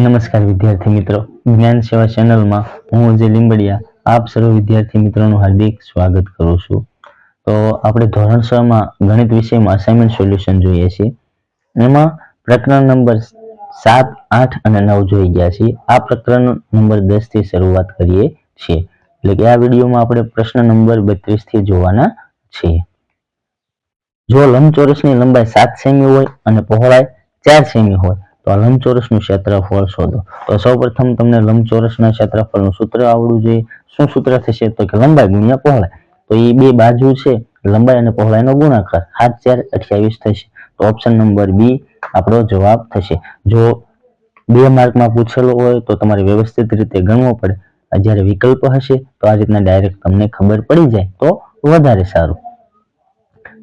નમસ્કાર વિદ્યાર્થી મિત્રો. જ્ઞાન સેવા ચેનલમાં હું અજય લીંબડિયા આપ સર્વ વિદ્યાર્થી મિત્રોનું હાર્દિક સ્વાગત કરું છું. તો આપણે ધોરણ છ માં ગણિત વિષયમાં અસાઇનમેન્ટ સોલ્યુશન જોઈએ છીએ. એમાં પ્રકરણ નંબર સાત, આઠ અને નવ જોઈ ગયા છીએ. આ પ્રકરણ નંબર દસથી શરૂઆત કરીએ છીએ. એટલે કે આ વિડીયોમાં આપણે પ્રશ્ન નંબર બત્રીસથી જોવાના છીએ. જો લંબચોરસની લંબાઈ સાત સેમી હોય અને પહોળાઈ ચાર સેમી હોય તો આ લંબચોરસનું ક્ષેત્રફળ શોધો. તો સૌપ્રથમ તમને લંબચોરસના ક્ષેત્રફળનું સૂત્ર આવડવું જોઈએ. શું સૂત્ર થશે? તો કે લંબાઈ ગુણ્યા પહોળાઈ. તો એ બે બાજુ છે. લંબાઈ અને પહોળાઈનો ગુણાકાર સાત ચાર અઠ્યાવીસ થશે. તો ઓપ્શન નંબર બી આપણો જવાબ થશે. જો બે માર્કમાં પૂછેલો હોય તો તમારે વ્યવસ્થિત રીતે ગણવો પડે. જ્યારે વિકલ્પ હશે તો આ રીતના ડાયરેક્ટ તમને ખબર પડી જાય. તો વધારે સારું.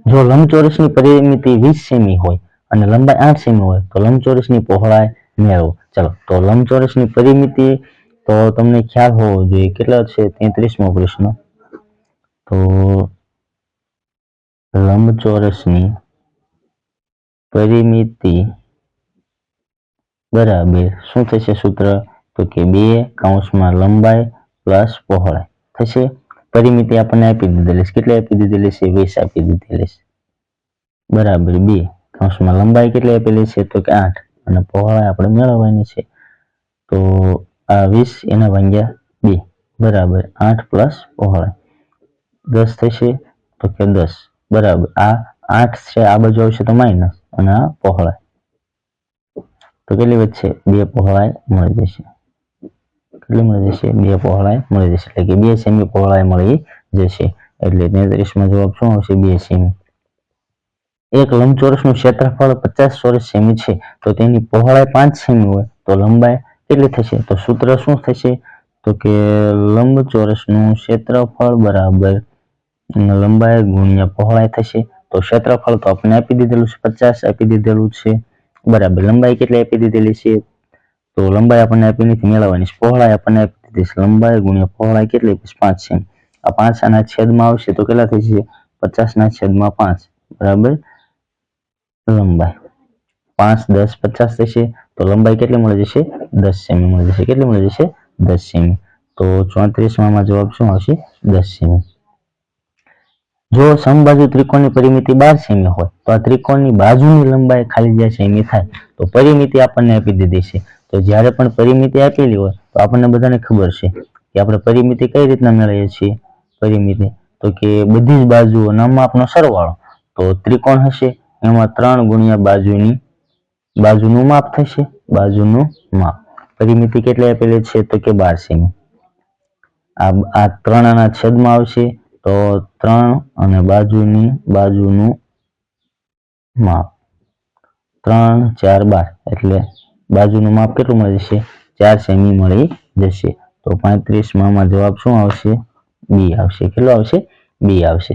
જો લંબચોરસની પરિમિતિ વીસ સેમી હોય અને લંબાઈ આઠ સેમી હોય, તો લંબચોરસની પહોળાઈ મેળવો ચલો, તો લંબચોરસની પરિમિતિ, તો તમને ખ્યાલ હોવો જોઈએ, કેટલા છે? તેત્રીસમો પ્રશ્ન. તો લંબચોરસની પરિમિતિ બરાબર શું થશે સૂત્ર? તો કે બે કૌંસમાં લંબાઈ પ્લસ પહોળાઈ. થશે? પરિમિતિ આપણને આપી દીધેલી છે. કેટલી આપી દીધેલી છે? વીસ આપી દીધેલી છે. બરાબર, બે. કૌંસમાં લંબાઈ કેટલી આપેલી છે તો કે આઠ. અને પહોળાઈ આપણે મેળવવાની છે તો આ વીસ, એના ભાગ્યા બે. બરાબર, આઠ પ્લસ પહોળાઈ. દસ થશે તો કે દસ. બરાબર, આ આઠ છે, આ બાજુ આવશે તો માઇનસ અને આ પહોળાઈ. તો કેટલી વચ્ચે બે પહોળાઈ મળી જશે. કેટલી મળી જશે? બે પહોળાઈ મળી જશે. એટલે કે બે સેમી પહોળાઈ મળી જશે. એટલે તેત્રીસમાં જવાબ શું આવશે? બે સેમી. એક લંબચોરસનું ક્ષેત્રફળ પચાસ ચોરસ સેમી છે, તો તેની પહોળાઈ પાંચ સેમી હોય, તો લંબાઈ કેટલી થશે? તો સૂત્ર શું થશે? તો કે લંબચોરસનું ક્ષેત્રફળ બરાબર લંબાઈ ગુણ્યા પહોળાઈ થશે. તો ક્ષેત્રફળ તો આપણે આપી દીધેલું છે, પચાસ આપી દીધેલું છે. બરાબર, લંબાઈ કેટલી આપી દીધેલી છે? તો લંબાઈ આપણને આપી નથી મેળવવાની, પહોળાઈ આપણને આપી દીધી છે. લંબાઈ ગુણ્યા પહોળાઈ કેટલી પાંચ છે આ પાંચ આના છેદમાં આવશે તો કેટલા થઈ જશે? પચાસના છેદમાં પાંચ. બરાબર? લંબાઈ. પાંચ, દસ, પચાસ થશે, તો લંબાઈ કેટલી મળી જશે? દસ સેમી મળી જશે. કેટલી મળી જશે? દસ સેમી. તો ચોત્રીસમાં જવાબ શું આવશે? દસ સેમી. જો સમબાજુ ત્રિકોણની પરિમિતિ બાર સેમી હોય, તો આ ત્રિકોણની બાજુની લંબાઈ ખાલી જ્યાં સેમી થાય, તો પરિમિતિ આપણને આપી દીધી છે. તો જ્યારે પણ પરિમિતિ આપેલી હોય, તો આપણને બધાને ખબર છે કે આપણે પરિમિતિ કઈ રીતના મેળવીએ છીએ? પરિમિતિ. તો કે બધી જ બાજુઓના માપનો સરવાળો. તો ત્રિકોણ હશે એમાં ત્રણ ગુણ્યા બાજુની, બાજુનું માપ થશે, બાજુનું માપ. પરિમિતિ કેટલી આપેલી છે તો કે બાર સેમી આ આ ત્રણ આના છેદમાં આવશે તો ત્રણ અને બાજુની, બાજુનું માપ. ત્રણ, ચાર, બાર. એટલે બાજુનું માપ કેટલું મળી જશે? ચાર સેમી મળી જશે. તો પાંત્રીસમાં જવાબ શું આવશે? બી આવશે. કેટલો આવશે? બી આવશે.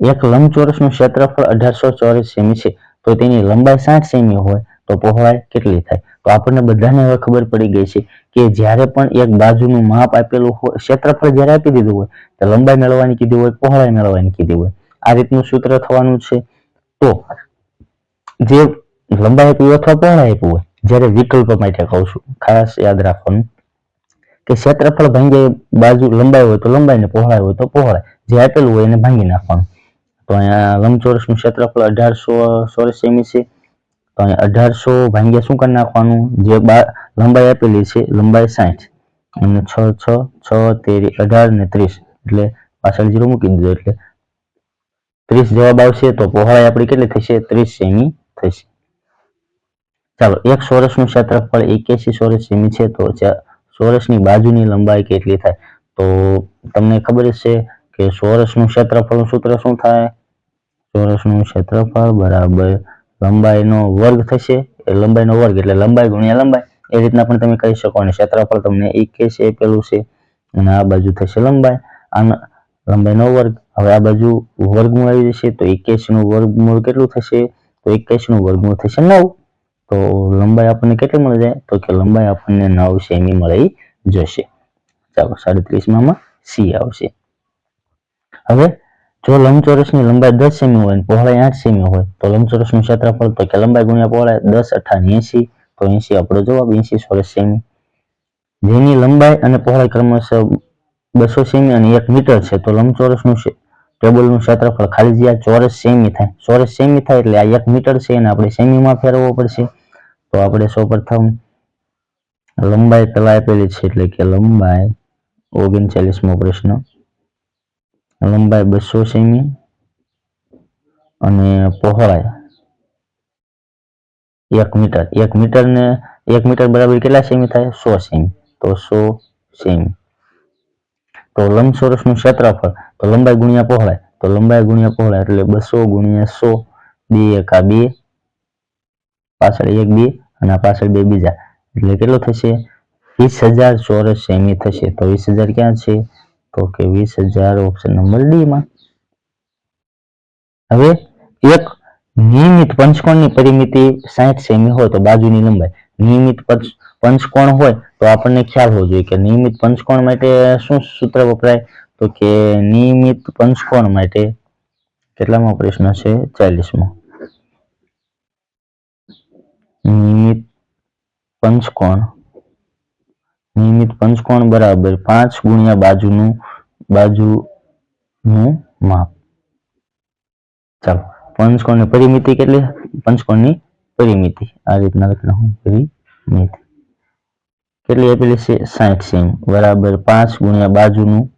એક લંબચોરસનું ક્ષેત્રફળ અઢારસો ચોરસ સેમી છે, તો તેની લંબાઈ સાઠ સેમી હોય, તો પહોળાઈ કેટલી થાય? તો આપણને બધાને હવે ખબર પડી ગઈ છે કે જ્યારે પણ એક બાજુનું માપ આપેલું હોય ક્ષેત્રફળ જ્યારે આપી દીધું હોય, તો લંબાઈ મેળવવાની કીધી હોય, પહોળાઈ મેળવવાની કીધી હોય. આ રીતનું સૂત્ર થવાનું છે. તો જે લંબાઈ આપી અથવા પહોળાઈ આપી હોય, જ્યારે વિકલ્પ માટે કહું છું, ખાસ યાદ રાખવાનું કે ક્ષેત્રફળ ભાંગે બાજુ લંબાઈ હોય તો લંબાઈ ને પહોળાઈ હોય તો પહોળાઈ, જે આપેલું હોય એને ભાંગી નાખવાનું. તો અહીંયા લંબચોરસનું ક્ષેત્રફળ અઢારસો ચોરસ સેમી છે. તો અહીંયા અઢારસો ભાંગ્યા શું કરી નાખવાનું? જે બા લંબાઈ આપેલી છે, લંબાઈ સાઠ અને છ છ છ, તેરી, અઢાર ને ત્રીસ. એટલે પાછળ જીરો મૂકી દીધો, એટલે ત્રીસ જવાબ આવશે તો પહોળાઈ આપણી કેટલી થશે? ત્રીસ સેમી થશે. ચાલો, એક ચોરસનું ક્ષેત્રફળ એક્યાસી ચોરસ સેમી છે, તો ચોરસની બાજુની લંબાઈ કેટલી થાય? તો તમને ખબર છે કે ચોરસનું ક્ષેત્રફળનું સૂત્ર શું થાય? ચોરસનું ક્ષેત્રફળ બરાબર લંબાઈનો વર્ગ થશે. એ લંબાઈનો વર્ગ એટલે લંબાઈ ગુણ્યા લંબાઈ. એ રીતના પણ તમે કહી શકો. અને ક્ષેત્રફળ તમને એક્યાસી કે છે અને આ બાજુ થશે લંબાઈ. આના લંબાઈનો વર્ગ. હવે આ બાજુ વર્ગમૂળ આવી જશે તો એક્યાસી નું વર્ગમૂળ કેટલું થશે? તો એક્યાસી નું વર્ગમૂળ થશે નવ. તો લંબાઈ આપણને કેટલી મળી જાય? તો કે લંબાઈ આપણને નવ સેમી મળી જશે. ચાલો સાડત્રીસમાં સી આવશે. હવે જો લંબચોરસની લંબાઈ દસ સેમી હોય પહોળાઈ આઠ સેમી હોય, તો લંબચોરસનું ક્ષેત્રફળ તો કે લંબાઈ ગુણ્યા પહોળાઈ દસ અઠ્ઠા એસી તો એસી આપણો જવાબ એસી ચોરસ સેમી. જેની લંબાઈ અને પહોળાઈ ક્રમશઃ બસો સેમી અને એક મીટર છે, તો લંબચોરસનું ટેબલનું ક્ષેત્રફળ ખાલી જગ્યા ચોરસ સેમી થાય. ચોરસ સેમી થાય એટલે આ એક મીટર છે અને આપણે સેમીમાં ફેરવવો પડશે. તો આપણે સૌપ્રથમ લંબાઈ પેલા આપેલી છે એટલે કે લંબાઈ ઓગણચાલીસમો પ્રશ્ન. લંબાઈ બસો સેમી અને પહોળાઈ એક મીટર. એક મીટર ને એક મીટર બરાબર કેટલા સેમી થાય? સો સેમી. તો સો સેમી. તો લંબચોરસનું ક્ષેત્રફળ, તો લંબાઈ ગુણ્યા પહોળાઈ. તો લંબાઈ ગુણ્યા પહોળાઈ એટલે બસો ગુણ્યા સો. બે એકા બે, પાછળ એક બે અને પાછળ બે બીજા. એટલે કેટલો થશે? વીસ હજાર ચોરસ સેમી થશે. તો વીસ હજાર ક્યાં છે? તો કે વીસ હજાર ઓપ્શન નંબર ડી માં હવે એક નિયમિત પંચકોણની પરિમિતિ સાઠ સેમી હોય તો બાજુની લંબાઈ. નિયમિત પંચકોણ હોય તો આપણને ખ્યાલ હોવો જોઈએ કે નિયમિત પંચકોણ માટે શું સૂત્ર વપરાય? તો કે નિયમિત પંચકોણ માટે કેટલામો પ્રશ્ન છે? ચાલીસમો. નિયમિત પંચકોણ નિયમિત પંચકોણ બરાબર પાંચ ગુણ્યા બાજુનું બાજુનું માપ. ચાલો, પંચકોણની પરિમિતિ કેટલી? પંચકોણની પરિમિતિ. આ રીતના લખી હું પરિમિતિ. કેટલી આપેલી છે? સાઠ સેમ. બરાબર પાંચ ગુણ્યા બાજુનું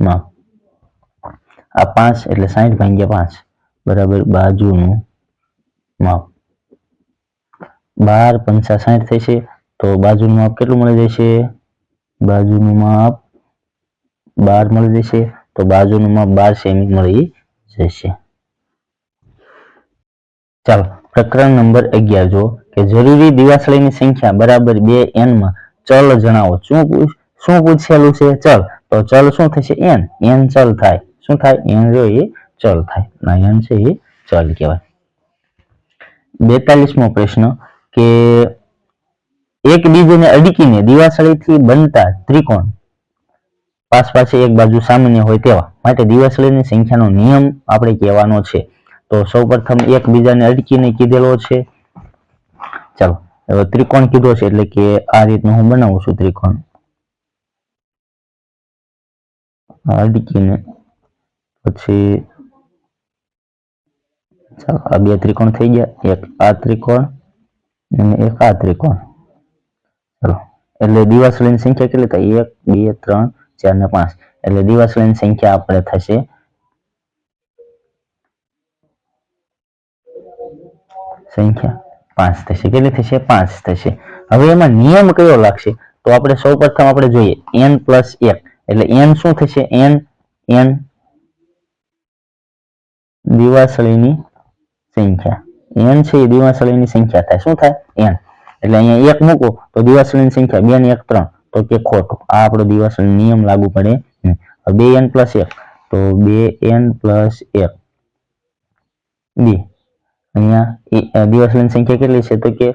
માપ. આ પાંચ એટલે સાઠ ભાગ્યા પાંચ. બરાબર બાજુનું માપ. બાર પંચા સાઠ થશે. તો બાજુનું માપ કેટલું મળી જશે? બાજુનું માપ બાર મળી જશે. તો બાજુનું માપ બાર સેમી મળી જશે. ચાલો, પ્રકરણ નંબર અગિયાર જો કે જરૂરી દિવાસળીની સંખ્યા બરાબર બે એનમાં ચલ જણાવો. શું શું પૂછેલું છે ચલ? તો ચલ શું થશે? એન એન ચલ થાય. શું થાય? એન જો એ ચલ થાય. એન છે એ ચલ કહેવાય. બેતાલીસમો પ્રશ્ન કે એક બીજને અડકીને દિવાસળીથી બનતા ત્રિકોણ. પાસ પાસે એક બાજુ સામાન્ય હોય તેવા. માટે દિવાસળીની સંખ્યાનો નિયમ આપણે કહેવાનો છે. તો સૌપ્રથમ એકબીજાને અડકીને કીધેલો છે. ચાલો, હવે ત્રિકોણ કીધો છે એટલે કે આ રીતનું હું બનાવું છું ત્રિકોણ. અડકીને પછી ચાલો, આ બે ત્રિકોણ થઈ ગયા. એક આ ત્રિકોણ અને એક આ ત્રિકોણ. એટલે દિવાસળીની સંખ્યા કેટલી થાય? એક, બે, ત્રણ, ચાર ને પાંચ. એટલે દિવાસળીની સંખ્યા આપણે થશે. સંખ્યા પાંચ થશે. કેટલી થશે? પાંચ થશે. હવે એમાં નિયમ કયો લાગશે? તો આપણે સૌ પ્રથમ આપણે જોઈએ એન પ્લસ એક. એટલે એન શું થશે? એન એન દિવાસળીની સંખ્યા. એન છે એ દિવાસળીની સંખ્યા થાય. શું થાય? એન એટલે અહીંયા એક મૂકો, તો દિવાસળીની સંખ્યા બે ને એક ત્રણ, તો કે ખોટું. આ આપણો દિવાસળી નિયમ લાગુ પડે બે એન પ્લસ એક, તો બે એન પ્લસ એક. બે. અહીંયા દિવાસળીની સંખ્યા કેટલી છે? તો કે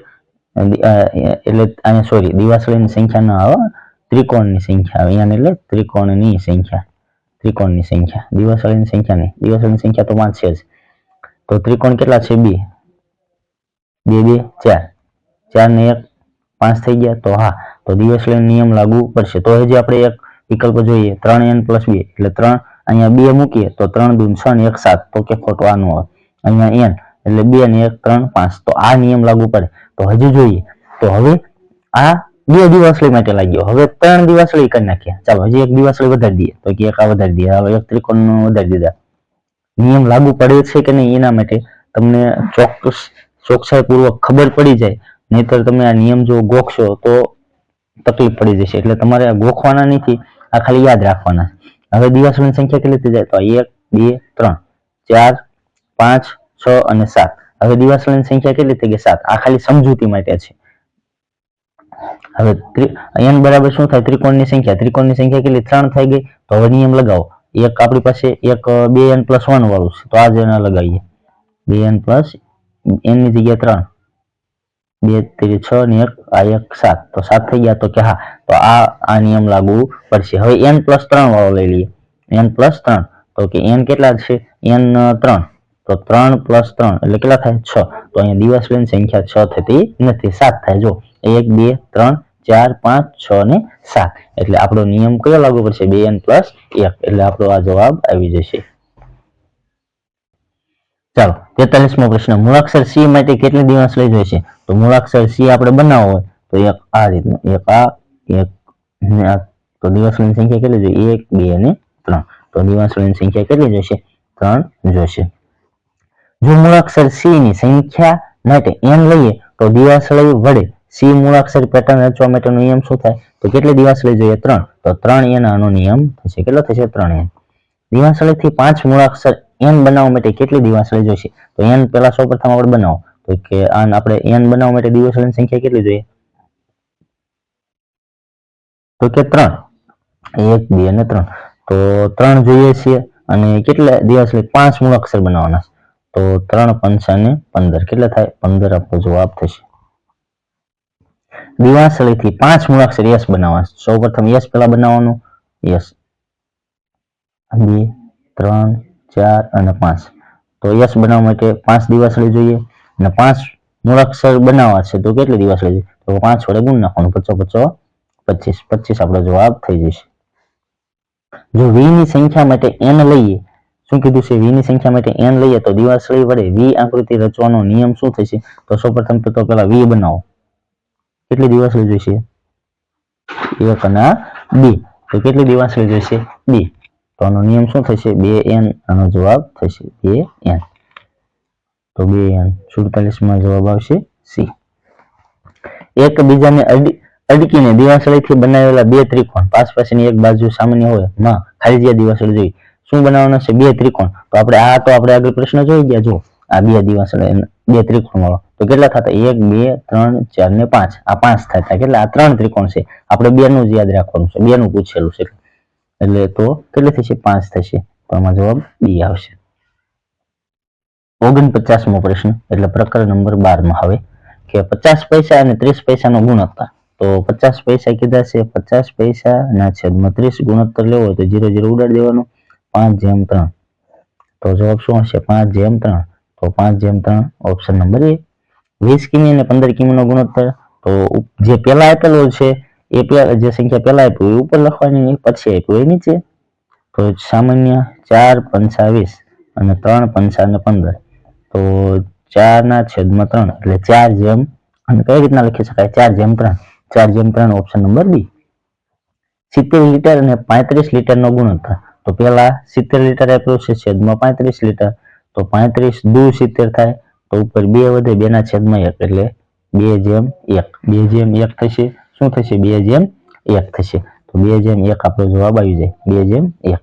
એટલે અહીંયા સોરી દિવાસળીની સંખ્યા ના આવે ત્રિકોણની સંખ્યા આવે. અહીંયા એટલે ત્રિકોણની સંખ્યા. ત્રિકોણની સંખ્યા. દિવાસળીની સંખ્યા નહીં. દિવાસળીની સંખ્યા તો પાંચ છે જ. તો ત્રિકોણ કેટલા છે? બે. બે બે, ચાર. ચાર ને એક, પાંચ થઈ ગયા, તો હા, તો દિવાસળીનો નિયમ લાગુ પડશે. તો હજી આપણે એક વિકલ્પ જોઈએ. ત્રણ એન પ્લસ બે, એટલે ત્રણ અહીંયા બે મૂકીએ, તો ત્રણ દૂન છ એક સાત. તો કે ખોટો આનું આવે અહીંયા એન એટલે બે ને એક, ત્રણ, પાંચ. તો આ નિયમ લાગુ પડે. તો હજી જોઈએ. તો હવે આ બે દિવસળી માટે લાગ્યો. હવે ત્રણ દિવાસળી કરી નાખ્યા. ચાલો, હજી એક દિવાસળી વધારી દઈએ. તો કે એક આ વધારી દઈએ. હવે એક ત્રિકોણ વધારી દીધા. નિયમ લાગુ પડે છે કે નહીં એના માટે તમને ચોક્કસ ચોકસાઈપૂર્વક ખબર પડી જાય. નહીતર તમે આ નિયમ જો ગોખશો તો તકલીફ પડી જશે. એટલે તમારે ગોખવાના નથી, આ ખાલી યાદ રાખવાના હવે દિવાસળીની સંખ્યા કેટલી થઈ જાય? તો એક, બે, ત્રણ. ચાર, પાંચ, છ અને સાત. હવે દિવાસળીની સંખ્યા કેટલી થઈ ગઈ? સાત. આ ખાલી સમજૂતી માટે છે. હવે n બરાબર શું થાય? ત્રિકોણની સંખ્યા. ત્રિકોણની સંખ્યા કેટલી? ત્રણ થઈ ગઈ. તો હવે નિયમ લગાવો. એક આપણી પાસે એક, બે એન વન વાળું છે. તો આ જ એના લગાવીએ. બે એન પ્લસ એનની જગ્યાએ ત્રણ. બે ત્રી છ ને એક, આ એક સાત. તો સાત થઈ ગયા તો કે હા, તો આ આ નિયમ લાગુ પડશે. હવે એન પ્લસ ત્રણ વાળો લઈ લઈએ. એન પ્લસ ત્રણ. તો કે એન કેટલા છે એન ત્રણ. તો ત્રણ પ્લસ ત્રણ. એટલે કેટલા થાય? છ. તો અહીંયા દિવસની સંખ્યા છ થતી નથી. સાત થાય. જો, એક, બે, ત્રણ, ચાર, પાંચ, છ ને સાત. એટલે આપણો નિયમ કયો લાગુ પડશે? બે એન પ્લસ એક. એટલે આપણો આ જવાબ આવી જશે. ચાલો, તેતાલીસમો પ્રશ્ન. મૂળાક્ષર સી માટે કેટલી દિવસ લઈ જશે તો મૂળાક્ષર સી આપણે બનાવવો હોય, તો એક આ રીતનું, એક આ, એક, ને તો દિવસોની સંખ્યા કેટલી જોઈએ એક, બે અને ત્રણ. તો દિવસોની સંખ્યા કેટલી જોશે? ત્રણ જોશે. જો મૂળાક્ષર સી ની સંખ્યા માટે એમ લઈએ, તો દિવાસળી વડે સી મૂળાક્ષર પેટર્ન રચવા માટેનો નિયમ શું થાય? તો કેટલી લઈ જોઈએ? ત્રણ. તો ત્રણ n આનો નિયમ થશે. કેટલો થશે? ત્રણ n. થી પાંચ મૂળાક્ષર n બનાવવા માટે કેટલી દિવાસળી જોઈશે? તો n પહેલા સૌપ્રથમ આપણે બનાવો. તો કે આન આપણે n બનાવવા માટે દિવાસળીની સંખ્યા કેટલી જોઈએ? તો કે ત્રણ. એક, બે અને ત્રણ. તો ત્રણ જોઈએ છીએ અને કેટલા દિવાસળી પાંચ મૂળાક્ષર બનાવવાના તો ત્રણ પંચા ને પંદર. કેટલા થાય? પંદર આપણો જવાબ થશે. દિવાસળીથી પાંચ મૂળાક્ષર યસ બનાવવા સૌપ્રથમ યસ પહેલા બનાવવાનું. યસ. બે, ત્રણ ચાર અને પાંચ. તો યસ બનાવવા માટે પાંચ દિવાસળી જોઈએ અને પાંચ મૂળાક્ષર બનાવવા છે તો કેટલી દિવાસળી જોઈએ? તો પાંચ વડે ગુણ નાખવાનું, પચો પચો, પચીસ. પચીસ આપણો જવાબ થઈ જશે. જો વી ની સંખ્યા માટે એન લઈએ, શું કીધું છે? વી ની સંખ્યા માટે એન લઈએ તો દિવાસળી વડે વી આકૃતિ રચવાનો નિયમ શું થશે? તો સૌપ્રથમ તો પેલા વી બનાવો. કેટલી દિવાસળી જોઈશે એક અને બે. તો કેટલી દિવાસળી જોઈશે બે. તો આનો નિયમ શું થશે? બે એન આનો જવાબ થશે. બે એન. તો બે એન સુડતાલીસમાં જવાબ આવશે સી. એકબીજાને અડી, અડકીને દિવાસળીથી બનાવેલા બે ત્રિકોણ. પાસ પાસેની એક બાજુ સામાન્ય હોય, માં ખાલી દિવાસળી જોઈ શું બનાવવાનું છે? બે ત્રિકોણ. તો આપણે આ તો આપણે આગળ પ્રશ્ન જોઈ ગયા. જો આ બે દિવાસળી બે ત્રિકોણ વાળો તો કેટલા થતા? એક, બે, ત્રણ, ચાર ને પાંચ. આ પાંચ થતા. કેટલા? આ ત્રણ ત્રિકોણ છે. આપણે બે નું જ યાદ રાખવાનું છે. બે નું પૂછેલું છે. એટલે તો કેટલી થશે? પાંચ થશે. તો આમાં જવાબ બી આવશે. ઓગણપચાસમો પ્રશ્ન, એટલે પ્રકરણ નંબર બારમાં હવે, કે પચાસ પૈસા અને ત્રીસ પૈસાનો ગુણોત્તર. તો પચાસ પૈસા કીધા છે, પચાસ પૈસા ના છેદમાં ત્રીસ ગુણોત્તર લેવો હોય તો જીરો જીરો ઉડાડી દેવાનો. પાંચ જેમ ત્રણ. તો જવાબ શું હશે? પાંચ જેમ ત્રણ. તો પાંચ જેમ ત્રણ, ઓપ્શન નંબર એ વીસ કિમી અને પંદર કિમીનો ગુણોત્તર. તો જે પહેલા આપેલો છે એ પહેલા જે સંખ્યા પહેલા આપી હોય ઉપર લખવાની પછી આપી હોય નીચે. તો સામાન્ય ચાર, પંચા વીસ અને ત્રણ, પંચા ને પંદર. તો ચાર ના છેદમાં ત્રણ, એટલે ચાર જેમ, અને કઈ રીતના લખી શકાય? ચાર જેમ ત્રણ. ચાર જેમ ત્રણ ઓપ્શન નંબર બી. સિત્તેર લીટર અને પાંત્રીસ લીટરનો ગુણોત્તર. તો પેલા સિત્તેર લીટર આપ્યું છે, છેદમાં પાંત્રીસ લીટર. તો પાંત્રીસ દુ સિત્તેર થાય, તો ઉપર બે વધે, બે ના છેદમાં એક, એટલે બે જેમ એક. બે જેમ એક થશે શું થશે? બે જેમ એક થશે. તો બે જેમ એક આપણો જવાબ આવી જાય. બે જેમ એક.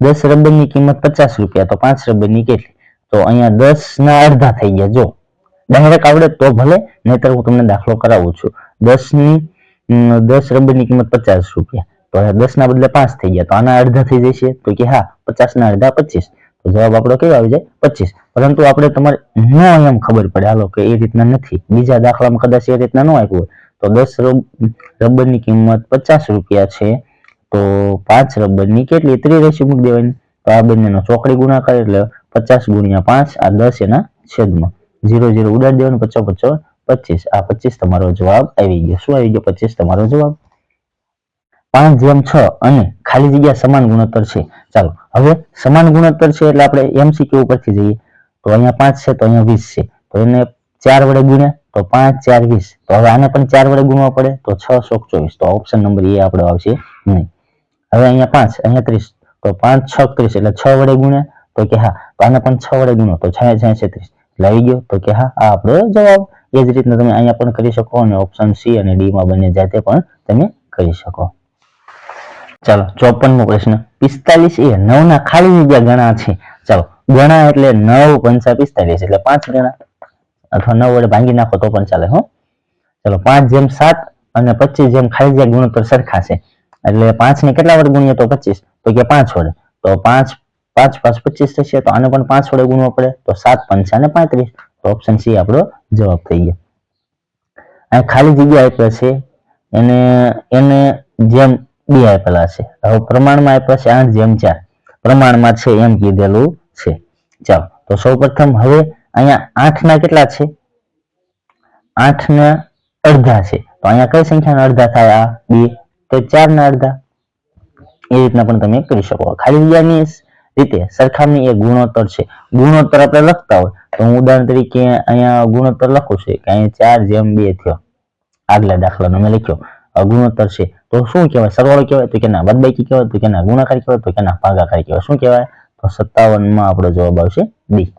દસ રબરની કિંમત પચાસ રૂપિયા. તો પાંચ રબરની કેટલી? તો અહીંયા દસ ના અડધા થઈ ગયા. જો, ડાયરેક્ટ આવડે તો ભલે, નહીતર હું તમને દાખલો કરાવું છું. દસની દસ રબરની કિંમત પચાસ રૂપિયા. તો અહીંયા દસ ના બદલે પાંચ થઈ ગયા. તો આના અડધા થઈ જશે. તો કે હા પચાસ ના અડધા પચીસ. તો જવાબ આપણો કેવો આવી જાય? પચીસ. પરંતુ આપણે તમારે ન એમ ખબર પડે. હાલો, કે એ રીતના નથી. બીજા દાખલામાં કદાચ એ રીતના ન આપ્યું હોય. તો દસ રબરની કિંમત પચાસ રૂપિયા છે. તો પાંચ રબરની કેટલી? ત્રી રેશી મૂકી દેવાની. તો આ બંનેનો ચોકડી ગુણાકાર એટલે પચાસ ગુણ્યા પાંચ, આ દસ એના છેદમાં. ઝીરો ઝીરો ઉડાડી દેવાનું પચો પચો પચીસ. આ પચીસ તમારો જવાબ આવી ગયો. શું આવી ગયો? પચીસ તમારો જવાબ. પાંચ જેમ છ અને ખાલી જગ્યા સમાન ગુણોત્તર છે. ચાલો, હવે સમાન ગુણોત્તર છે એટલે આપણે એમસીક્યુ ઉપરથી જઈએ. તો અહીંયા પાંચ છે, તો અહીંયા વીસ છે. તો એને ચાર વડે ગુણ્યા. તો પાંચ, ચાર, વીસ. તો હવે આને પણ ચાર વડે ગુણવા પડે તો છ સોક ચોવીસ. તો ઓપ્શન નંબર એ આપણો આવશે નહીં. હવે અહીંયા પાંચ, અહીંયા ત્રીસ. તો પાંચ, છ, ત્રીસ. એટલે છ વડે ગુણ્યા તો કે હા, તો આને પણ છ વડે ગુણો. તો છ છ છત્રીસ લઈ ગયો તો કે હા, આ આપણો જવાબ. એ જ રીતના તમે અહીંયા પણ કરી શકો અને ઓપ્શન સી અને ડી માં બંને જાતે પણ તમે કરી શકો. ચાલો, ચોપનમો પ્રશ્ન. પિસ્તાલીસ એ નવ ના ખાલી જગ્યા ગણા છે. ચાલો, ગણા એટલે નવ પંચા પિસ્તાલીસ. એટલે પાંચ ગણા. અથવા નવ વડે ભાંગી નાખો તો પણ ચાલે, હો. ચલો, પાંચ જેમ સાત અને પચીસ જેમ ખાલી જગ્યા ગુણોત્તર સરખા એટલે પાંચ ને કેટલા વડે ગુણીએ તો પચીસ? તો કે પાંચ વડે. તો પાંચ પાંચ પાંચ, પચીસ થશે, તો આને પણ પાંચ વડે ગુણવો પડે. તો સાત, પંચા ને પાંત્રીસ. તો ઓપ્શન સી આપણો જવાબ થઈ ગયો. અહીં ખાલી જગ્યા આપેલા છે. એને એને જેમ બે આપેલા છે. હવે પ્રમાણમાં આપ્યા છે આઠ જેમ ચાર. પ્રમાણમાં છે એમ કીધેલું છે. ચાલો, તો સૌપ્રથમ હવે અહીંયા આઠ ના કેટલા છે? આઠ ના અડધા છે. તો અહીંયા કઈ સંખ્યાના અડધા થાય? આ બે. તો ચાર ના અડધા. એ રીતના પણ તમે કરી શકો. ખાલી જગ્યાની રીતે સરખામણી એ ગુણોત્તર છે. ગુણોત્તર આપણે લખતા હોય તો હું ઉદાહરણ તરીકે અહીંયા ગુણોત્તર લખું છું કે અહીંયા ચાર જેમ બે થયો. આગલા દાખલાનો મેં લખ્યો. ગુણોત્તર છે. તો શું કહેવાય? સરવાળો કહેવાય તો કે ના બદબાકી કહેવાય તો કે ના ગુણાકાર કહેવાય તો કે ના ભાગાકાર કહેવાય. શું કહેવાય? તો સત્તાવનમાં આપણો જવાબ આવશે ડી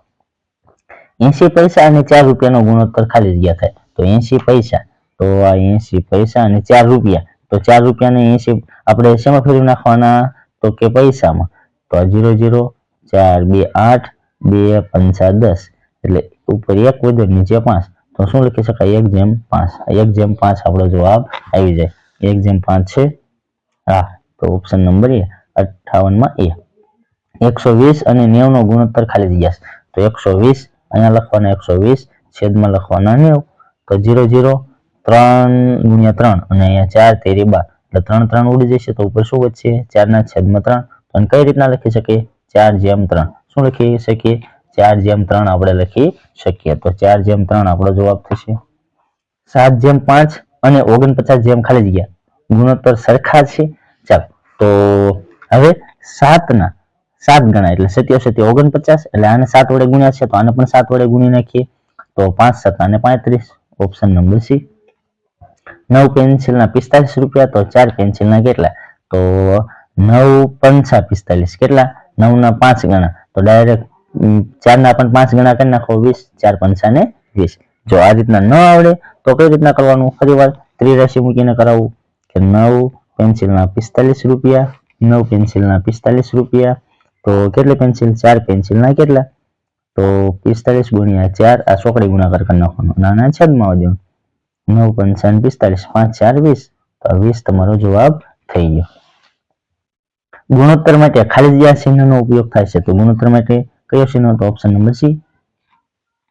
એસી પૈસા અને ચાર રૂપિયાનો ગુણોત્તર ખાલી જગ્યા થાય. તો એસી પૈસા. તો આ એસી પૈસા અને ચાર રૂપિયા. તો ચાર રૂપિયાને એસી આપણે શેમાં ફેરવી નાખવાના? તો કે પૈસામાં. તો જીરો જીરો, ચાર, બે, આઠ, બે, પંચા દસ. એટલે ઉપર એક વધે, નીચે પાંચ. તો શું લખી શકાય? એક જેમ પાંચ. એક જેમ પાંચ આપણો જવાબ આવી જાય. એક જેમ પાંચ છે? હા. તો ઓપ્શન નંબર એ અઠાવનમાં એ. એકસો વીસ અને નેવ નો ગુણોત્તર ખાલી જગ્યા તો એકસો વીસ અહીંયા લખવાના એકસો વીસ, છેદમાં લખવાના નેવું, તો જીરો જીરો ત્રણ ગુણ્યા ત્રણ અને અહીંયા ચાર તેરી બાર. એટલે ત્રણ ત્રણ ઉડી જશે તો ઉપર શું વધશે? ચારના છેદમાં ત્રણ. તો કઈ રીતના લખી શકીએ? ચાર જેમ ત્રણ. શું લખી શકીએ? ચાર જેમ ત્રણ આપણે લખી શકીએ. તો ચાર જેમ ત્રણ આપણો જવાબ થશે. સાત જેમ પાંચ અને ઓગણપચાસ જેમ ખાલી જગ્યા. ગુણોત્તર સરખા છે. ચાલો. તો હવે સાતના સાત ગણા એટલે સત્યો સત્ય ઓગણપચાસ એટલે આને સાત વડે ગુણ્યા છે તો આને પણ સાત વડે ગુણી નાખીએ તો પાંચ સત્તા અને પાંત્રીસ. ઓપ્શન નંબર સી નવ પેન્સિલના પિસ્તાલીસ રૂપિયા તો ચાર પેન્સિલના કેટલા? તો નવ પંચા પિસ્તાલીસ કેટલા? નવના પાંચ ગણા. તો ડાયરેક્ટ ચારના પણ પાંચ ગણા કરી નાખો વીસ, ચાર પંચા ને વીસ. જો આ રીતના ન આવડે તો કઈ રીતના કરવાનું? ફરી વાર ત્રિરાશી મૂકીને કરાવવું કે નવ પેન્સિલના પિસ્તાલીસ રૂપિયા, નવ પેન્સિલના પિસ્તાલીસ રૂપિયા તો કેટલી પેન્સિલ ચાર પેન્સિલના કેટલા? તો પિસ્તાલીસ ગુણ્યા ચાર, આ ચોકડી ગુણાકાર કરી નાખવાનો. નાના છેદમાં આવજો નવ પંચાવન પિસ્તાલીસ પાંચ, ચાર, વીસ. તો વીસ તમારો જવાબ થઈ ગયો. ગુણોત્તર માટે ખાલી જગ્યા ચિહ્નનો ઉપયોગ થાય છે. તો ગુણોત્તર માટે કયો ચિહ્ન તો ઓપ્શન નંબર સી.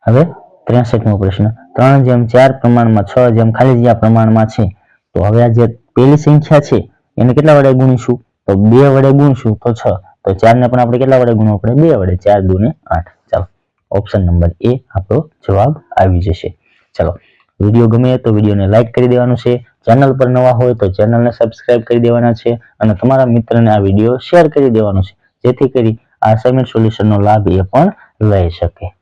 હવે ત્રેસઠમો પ્રશ્ન. ત્રણ જેમ ચાર પ્રમાણમાં છ જેમ ખાલી જગ્યા પ્રમાણમાં છે. તો હવે આ જે પેલી સંખ્યા છે, એને કેટલા વડે ગુણીશું? તો બે વડે ગુણશું તો છ. તો ચાર ને પણ આપણે કેટલા વડે ગુણવું પડે? બે વડે. ચાર, દુ ને આઠ. ચાલો. ઓપ્શન નંબર એ આપણો જવાબ આવી જશે. ચાલો. વીડિયો ગમે તો વિડીયોને લાઇક કરી દેવાનું છે. ચેનલ પર નવા હોય તો ચેનલને સબસ્ક્રાઇબ કરી દેવાના છે અને તમારા મિત્રને આ વીડિયો શેર કરી દેવાનો છે. જેથી કરી આ અસાઇનમેન્ટ સોલ્યુશનનો લાભ એ પણ લઈ શકે.